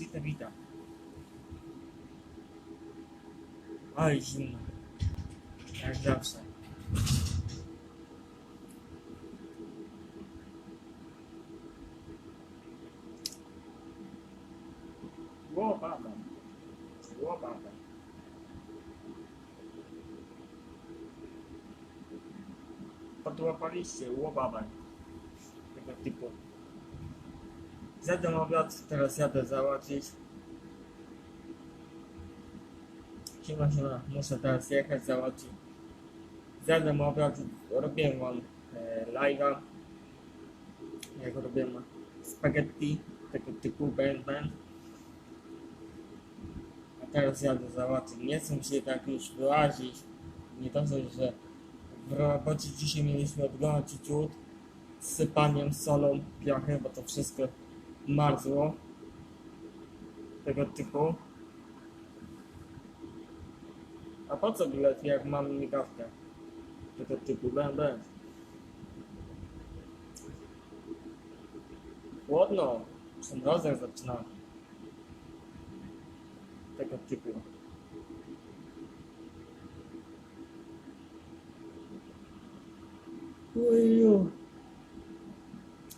escrita vida. Ай, жена, рождался. Во, баба. Во, баба. Подлопались, во, баба. Это ты помнишь. Zjadłem obiad, teraz jadę załatwić. Siema, siema, muszę teraz jechać, załatwić. Zjadłem obiad, robiłem wam e, live'a. Jak robiłem spaghetti, tego typu będę. A teraz jadę załatwić. Nie chcę się tak już wyłazić. Nie to, że w robocie dzisiaj mieliśmy odgonić ciut z sypaniem solą, piachem, bo to wszystko marzło tego typu. A po co bilet, jak mam migawkę tego typu? Będę. Chłodno, przymrozek zaczyna tego typu.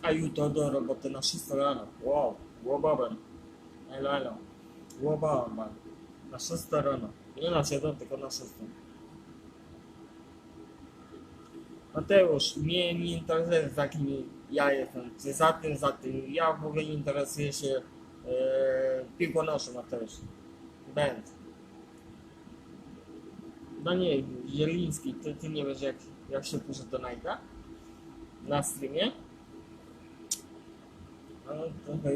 A jutro do roboty na 6 rano. Wow, łobabem. Elo, elo. Łobabem. Na 6 rano. Nie na 7, tylko na 6. Mateusz, mnie nie interesuje za kim ja jestem. Czy za tym, za tym. Ja w ogóle nie interesuję się e, piłkonoszem, Mateusz. Będ. No nie, Zieliński, ty, ty nie wiesz jak, jak się pisze do Nike'a? Na streamie? No trochę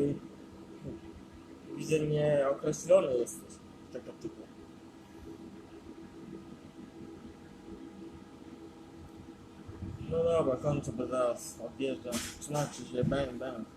widzę nieokreślony jesteś tego typu. No dobra, kończę, bo zaraz odjeżdżam. Trzymajcie się, będę, będę.